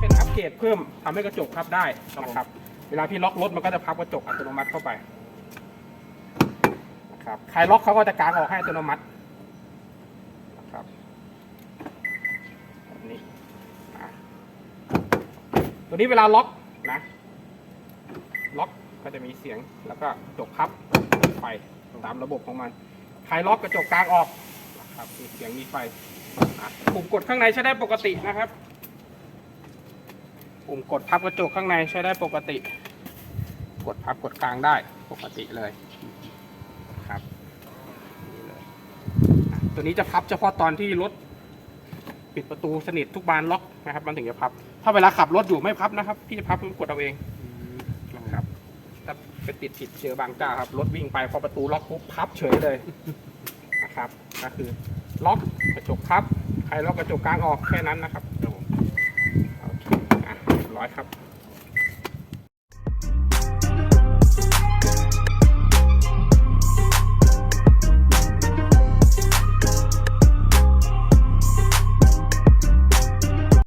เป็นอัปเกรดเพิ่มทำให้กระจกพับได้นะครับ เวลาพี่ล็อกรถมันก็จะพับกระจกอัตโนมัติเข้าไปครับใครล็อกเขาก็จะกางออกให้อัตโนมัติครับแบบนี้ตัวนี้เวลาล็อกนะ ล็อกก็จะมีเสียงแล้วก็กระจกพับไฟตามระบบของมัน ใครล็อกกระจกกลางออกครับมีเสียงมีไฟ ปุ่มกดข้างในใช้ได้ปกตินะครับ ปุ่มกดพับกระจกข้างในใช้ได้ปกติ กดพับกดกลางได้ปกติเลยครับนี่เลยตัวนี้จะพับเฉพาะตอนที่รถปิดประตูสนิททุกบานล็อกนะครับ มันถึงจะพับ ถ้าเวลาขับรถอยู่ไม่พับนะครับ พี่จะพับกดเอาเองนะครับถ้าไปติดผิดเจอบางเจ้าครับรถวิ่งไปพอประตูล็อกปุ๊บพับเฉยเลย นะครับ ก็คือล็อกกระจกครับ ใครล็อกกระจกกลางออกแค่นั้นนะครับโอเคอะร้อยครับ